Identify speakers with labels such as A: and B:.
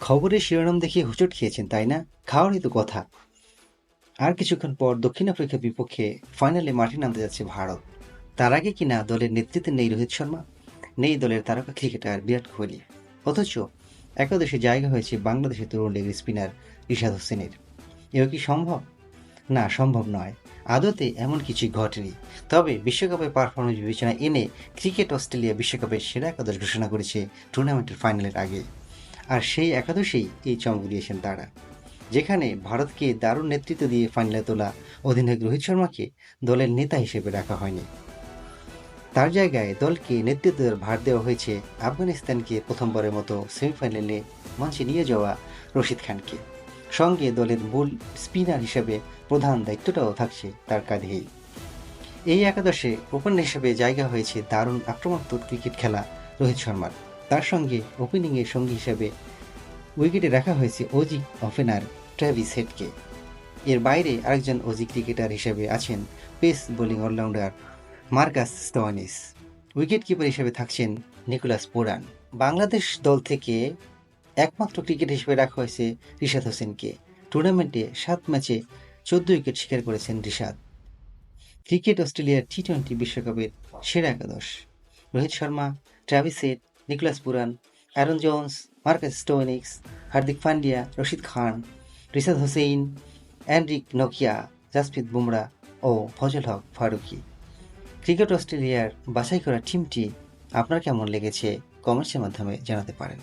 A: খবরের শিরোনাম দেখে হোঁচট খেয়েছেন, তাই না? খাওয়ারই তো কথা। আর কিছুক্ষণ পর দক্ষিণ আফ্রিকার বিপক্ষে ফাইনালে মাঠে নামতে যাচ্ছে ভারত। তার আগে কিনা দলের নেতৃত্বে নেই রোহিত শর্মা? নেই দলের তারকা ক্রিকেটার বিরাট কোহলি। অথচ একাদশে জায়গা হয়েছে বাংলাদেশের তরুণ লেগ স্পিনার রিশাদ হোসেনের। এও কি সম্ভব? না, সম্ভব নয়। আদতে এমন কিছু ঘটেনি। তবে বিশ্বকাপের পারফরমেন্স বিবেচনা এনে ক্রিকেট অস্ট্রেলিয়া বিশ্বকাপের সেরা একাদশ ঘোষণা করেছে টুর্নামেন্টের ফাইনালের আগে। আর সেই একাদশেই এই চমক দিয়েছেন তারা, যেখানে ভারতকে দারুণ নেতৃত্ব দিয়ে ফাইনালে তোলা অধিনায়ক রোহিত শর্মাকে দলের নেতা হিসেবে রাখা হয়নি। তার জায়গায় দলকে নেতৃত্বের ভার দেওয়া হয়েছে আফগানিস্তানকে প্রথমবারের মতো সেমিফাইনালে মঞ্চে নিয়ে যাওয়া রশিদ খানকে। সঙ্গে দলের মূল স্পিনার হিসেবে প্রধান দায়িত্বটাও থাকছে তার কাঁধেই। এই একাদশে ওপেনার হিসেবে জায়গা হয়েছে দারুণ আক্রমণাত্মক ক্রিকেট খেলা রোহিত শর্মার। তার সঙ্গে ওপেনিংয়ের সঙ্গী হিসেবে উইকেটে রাখা হয়েছে অজি ওপেনার ট্র্যাভিস হেডকে। এর বাইরে আরেকজন অজি ক্রিকেটার হিসেবে আছেন pace bowling allrounder Marcus Stoinis. Wicket keeper হিসেবে থাকছেন নিকোলাস পোরান। বাংলাদেশ দল থেকে একমাত্র ক্রিকেট হিসেবে রাখা হয়েছে রিশাদ হোসেনকে। টুর্নামেন্টে সাত ম্যাচে চোদ্দ উইকেট শিকার করেছেন রিশাদ। ক্রিকেট অস্ট্রেলিয়ার টি টোয়েন্টি বিশ্বকাপের সেরা একাদশ। Rohit Sharma, Travis Nicholas Pooran Aaron Jones Marcus Stoinis Hardik Pandya Rashid Khan Rishad Hossain Anrich Nokia Jasprit Bumrah ও ফজল হক ফারুকি। ক্রিকেট অস্ট্রেলিয়ার বাছাই করা টিমটি আপনার কেমন লেগেছে? কমেন্টসের মাধ্যমে জানাতে পারেন।